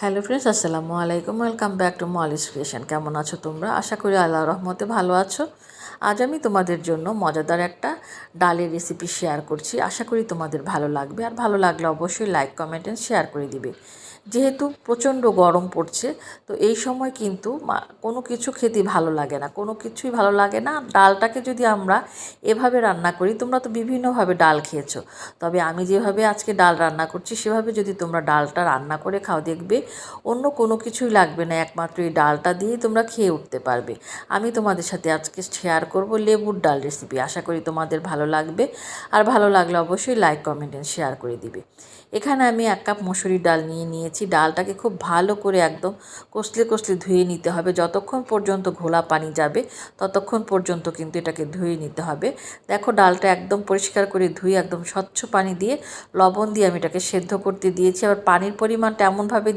Hello friends, আসসালামু আলাইকুম। Welcome back to Molly's creation. কেমন আছো তোমরা? আশা করি আল্লাহ রহমতে ভালো আছো। আজ আমি তোমাদের জন্য মজাদার একটা ডালের রেসিপি শেয়ার করছি। আশা করি তোমাদের ভালো লাগবে। আর ভালো লাগলে অবশ্যই লাইক কমেন্ট অ্যান্ড শেয়ার করে দিবে। যেহেতু প্রচণ্ড গরম পড়ছে, তো এই সময় কিন্তু কোনো কিছু খেতে ভালো লাগে না। কোনো কিছুই ভালো লাগে না। ডালটাকে যদি আমরা এভাবে রান্না করি, তোমরা তো বিভিন্নভাবে ডাল খেয়েছো। তবে আমি যেভাবে আজকে ডাল রান্না করছি, সেভাবে যদি তোমরা ডালটা রান্না করে খাও, দেখবে অন্য কোনো কিছুই লাগবে না। একমাত্র এই ডালটা দিয়েই তোমরা খেয়ে উঠতে পারবে। আমি তোমাদের সাথে আজকে শেয়ার করব লেবুর ডাল রেসিপি আশা করি তোমাদের ভালো লাগবে। আর ভালো লাগলে অবশ্যই লাইক কমেন্ট এন্ড শেয়ার করে দিবে। এখানে আমি এক কাপ মসুরির ডাল নিয়ে নিয়েছি। ডালটাকে খুব ভালো করে একদম কষলে কষলে ধুয়ে নিতে হবে। যতক্ষণ পর্যন্ত ঘোলা পানি যাবে, ততক্ষণ পর্যন্ত কিন্তু এটাকে ধুয়ে নিতে হবে। দেখো ডালটা একদম পরিষ্কার করে ধুয়ে একদম স্বচ্ছ পানি দিয়ে লবণ দিয়ে আমি এটাকে সেদ্ধ করতে দিয়েছি। আবার পানির পরিমাণটা এমনভাবে